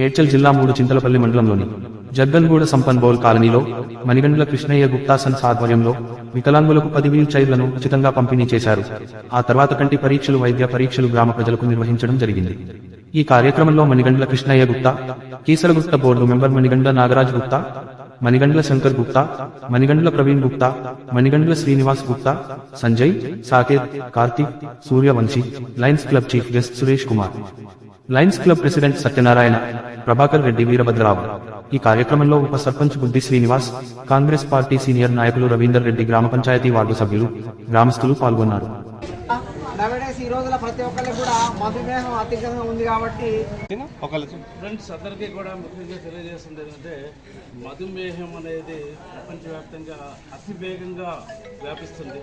మేడ్చల్ జిల్లా మూడు చింతలపల్లి మండలంలోని జగ్గల్గూడ సంపన్ బౌల్ కాలనీలో మణిగండ్ల కృష్ణయ్య గుప్తా సన్స్ ఆధ్వర్యంలో వికలాంగులకు పది వీల్ చైర్లను ఉచితంగా పంపిణీ చేశారు. ఆ తర్వాత కంటి పరీక్షలు వైద్య పరీక్షలు గ్రామ ప్రజలకు నిర్వహించడం జరిగింది. ఈ కార్యక్రమంలో Manigandla Krishnaiah Gupta Keesaragupta board member Manigandla Nagaraj Gupta Manigandla Shankar Gupta Manigandla Praveen Gupta Manigandla Srinivas Gupta Sanjay Saketh Karthik Suryavanshi lions club chief guest Suresh Kumar. Lions club president Satyanarayana Prabhakar Reddy Veerabhadrarao. ఈ కార్యక్రమంలో ఉప సర్పంచ్ బుద్ధి Srinivas Congress party senior నాయకులు రవీందర్ రెడ్డి గ్రామ panchayat ward సభ్యులు గ్రామస్తులు పాల్గొన్నారు. నవడేస్ ఈ రోజుల ప్రతి ఒక్కరికి కూడా మధుమేహం అధికంగా ఉంది కాబట్టి ఫ్రెండ్స్ అందరికీ కూడా ముఖ్యంగా తెలియజేస్తుంది ఏంటంటే మధుమేహం అనేది ప్రపంచవ్యాప్తంగా అతి వేగంగా వ్యాపిస్తుంది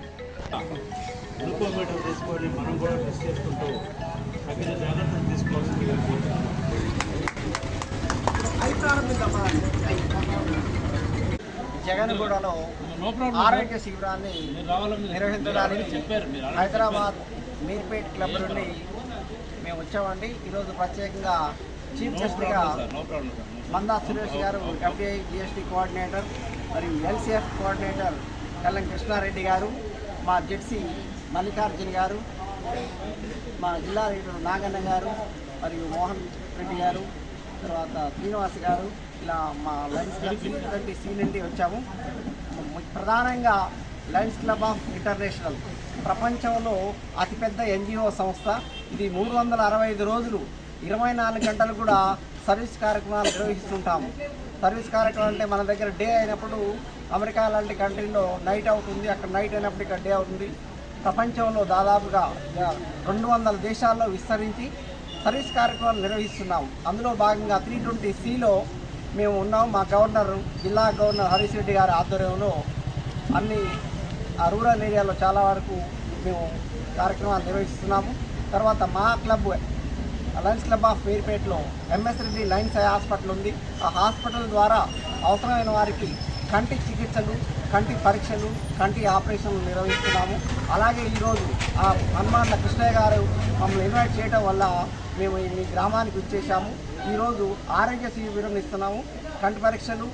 గ్లూకోమీటర్ తీసుకొని మనం కూడా టెస్ట్ చేసుకుంటూ తగిన జాగ్రత్తలు జగన్గూడలో ఆరోగ్య శిబిరాన్ని నిర్వహించడానికి చెప్పారు హైదరాబాద్ మీర్పేట్ క్లబ్ నుండి మేము వచ్చామండి. ఈరోజు ప్రత్యేకంగా chief sir Manda Suresh garu FI GST coordinator మరియు ఎల్సిఎఫ్ కోఆర్డినేటర్ కల్లం కృష్ణారెడ్డి గారు మా జెడ్సీ మల్లికార్జున్ గారు మా జిల్లా లీడర్ నాగన్న గారు మరియు మోహన్ రెడ్డి గారు తర్వాత శ్రీనివాస్ గారు ఇలా మా లయన్స్ క్లబ్ ట్వంటీ నుండి వచ్చాము. ప్రధానంగా లయన్స్ క్లబ్ ఆఫ్ ఇంటర్నేషనల్ ప్రపంచంలో అతిపెద్ద ఎన్జిఓ సంస్థ. ఇది మూడు వందల అరవై ఐదు రోజులు ఇరవై నాలుగు గంటలు కూడా సర్వీస్ కార్యక్రమాలు నిర్వహిస్తుంటాము. సర్వీస్ కార్యక్రమం అంటే మన దగ్గర డే అయినప్పుడు అమెరికా లాంటి కంట్రీలో నైట్ అవుతుంది. అక్కడ నైట్ అయినప్పుడు ఇక్కడ డే అవుతుంది. ప్రపంచంలో దాదాపుగా రెండు వందల దేశాల్లో విస్తరించి సర్వీస్ కార్యక్రమాలు నిర్వహిస్తున్నాము అందులో భాగంగా త్రీ ట్వంటీ సిలో మేము ఉన్నాం. మా గవర్నర్ జిల్లా గవర్నర్ హరీష్ రెడ్డి గారి ఆధ్వర్యంలో అన్ని ఆ రూరల్ ఏరియాలో చాలా వరకు మేము కార్యక్రమాలు నిర్వహిస్తున్నాము. తర్వాత మా క్లబ్ లయన్స్ క్లబ్ ఆఫ్ మీర్పేటలో ఎంఎస్ రెడ్డి లయన్స్ హాస్పిటల్ ఉంది. ఆ హాస్పిటల్ ద్వారా అవసరమైన వారికి కంటి చికిత్సలు కంటి పరీక్షలు కంటి ఆపరేషన్లు నిర్వహిస్తున్నాము. అలాగే ఈరోజు ఆ హనుమాన్ల కృష్ణయ్య గారు మమ్మల్ని ఇన్వైట్ చేయడం వల్ల మేము ఈ మీ గ్రామానికి వచ్చేసాము. ఈరోజు ఆరోగ్య శిబిరం ఇస్తున్నాము కంటి పరీక్షలు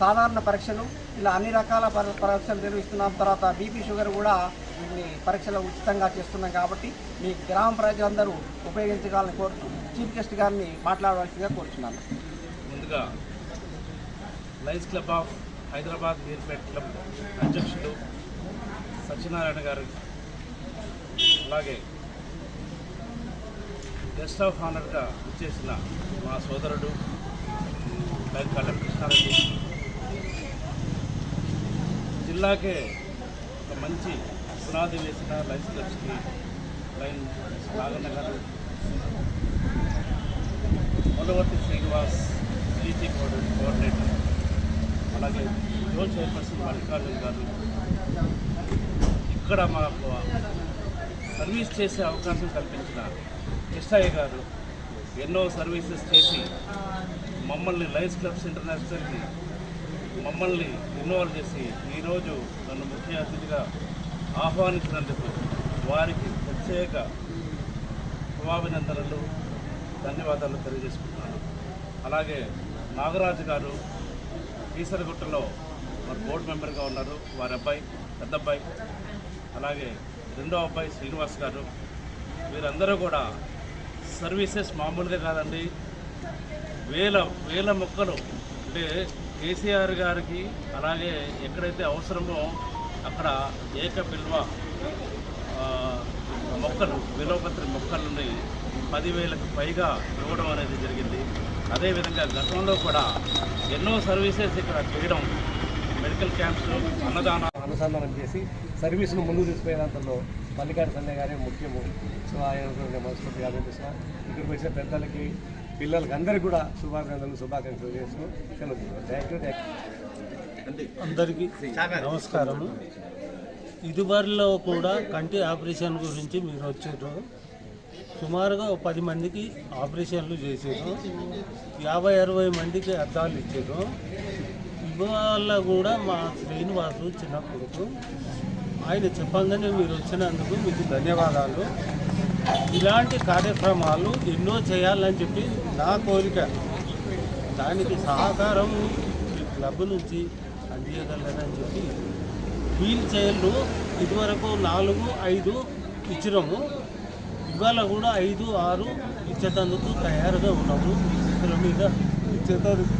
సాధారణ పరీక్షలు ఇలా అన్ని రకాల పరీక్షలు నిర్వహిస్తున్నాం. తర్వాత బీపీ షుగర్ కూడా ఇన్ని పరీక్షలు ఉచితంగా చేస్తున్నాం కాబట్టి మీ గ్రామ ప్రజలందరూ ఉపయోగించగలని కోరుతూ చీఫ్ గెస్ట్ గారిని మాట్లాడవలసిందిగా కోరుతున్నాను ముందుగా lions club of Hyderabad Meerpet club అధ్యక్షుడు సత్యనారాయణ గారు. అలాగే గెస్ట్ ఆఫ్ ఆనర్గా ఇచ్చేసిన మా సోదరుడు లైన్ కళ్యాణ్ కృష్ణారెడ్డి. జిల్లాకే ఒక మంచి పునాది వేసిన లైన్స్ క్లబ్స్కి లైన్ నాగన్న గారు. Modavarthi Srinivas city coordinator. అలాగే జోన్ చైర్పర్సన్ మల్లికార్జున్ గారు ఇక్కడ మాకు సర్వీస్ చేసే అవకాశం కల్పించిన కృష్ణయ్య గారు ఎన్నో సర్వీసెస్ చేసి మమ్మల్ని లయన్స్ క్లబ్స్ ఇంటర్నేషనల్కి మమ్మల్ని ఇన్వాల్వ్ చేసి ఈరోజు నన్ను ముఖ్య అతిథిగా ఆహ్వానించినందుకు వారికి ప్రత్యేక శుభాభినందనలు ధన్యవాదాలు తెలియజేసుకుంటున్నాను. అలాగే నాగరాజు గారు ఈసరగుట్టలో వారు బోర్డు మెంబర్గా ఉన్నారు. వారి అబ్బాయి పెద్ద అబ్బాయి అలాగే రెండో అబ్బాయి శ్రీనివాస్ గారు. వీరందరూ కూడా సర్వీసెస్ మామూలుగా కాదండి. వేల వేల మొక్కలు. అంటే కేసీఆర్ గారికి అలాగే ఎక్కడైతే అవసరమో అక్కడ ఏక బిల్వ మొక్కలు విలోపత్రి మొక్కలని పదివేలకు పైగా ఇవ్వడం అనేది జరిగింది. అదేవిధంగా గతంలో కూడా ఎన్నో సర్వీసెస్ ఇక్కడ చేయడం మెడికల్ క్యాంప్స్ అన్నదాన అనుసంధానం చేసి సర్వీస్ను ముందుకు తీసుకునే దాంట్లో మల్లికార్జున సంజయ్ గారే ముఖ్యము. సో ఆయన మనస్ఫూర్తిగా అభినందిస్తున్నా. ఇక్కడికి వచ్చిన పెద్దలకి పిల్లలకి అందరికీ కూడా శుభాకాంక్షలు చేస్తూ సెలవు థ్యాంక్ యూ థ్యాంక్ అందరికీ నమస్కారం ఇదివరలో కూడా కంటి ఆపరేషన్ గురించి మీరు వచ్చారు సుమారుగా పది మందికి ఆపరేషన్లు చేసారు. యాభై అరవై మందికి అద్దాలు ఇచ్చారు. ఇవాళ కూడా మా శ్రీనివాసు చిన్న కొడుకు. ఆయన చెప్పంగానే మీరు వచ్చినందుకు మీకు ధన్యవాదాలు. ఇలాంటి కార్యక్రమాలు ఎన్నో చేయాలని చెప్పి నా కోరిక. దానికి సహకారం ఈ క్లబ్ నుంచి అందియగలరని చెప్పి వీల్ చైర్లు ఇదివరకు నాలుగు ఐదు ఇచ్చినాము ఇవాళ కూడా ఐదు ఆరు ఇచ్చేటందుకు తయారుగా ఉన్నాము ఇతరుల మీద ఇచ్చేటందుకు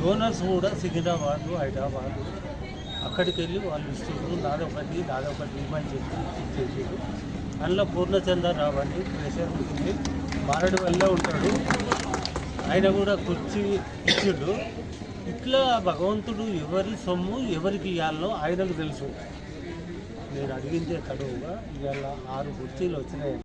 డోనర్స్ కూడా సికింద్రాబాద్ హైదరాబాద్ అక్కడికి వెళ్ళి వాళ్ళు ఇస్తున్నారు. నాదొకటి నాదొకటి ఇవ్వని చెప్పి ఇచ్చేసారు అందులో పూర్ణచంద్రరావు అని ప్రెషర్ ఉంటుంది. మారడు వల్ల ఉంటాడు. ఆయన కూడా కుర్చీ ఇచ్చిండు. ఇట్లా భగవంతుడు ఎవరి సొమ్ము ఎవరికి ఇవ్వాలో ఆయనకు తెలుసు. నేను అడిగిందే తడువుగా ఇవాళ ఆరు కుర్చీలు వచ్చినాయి.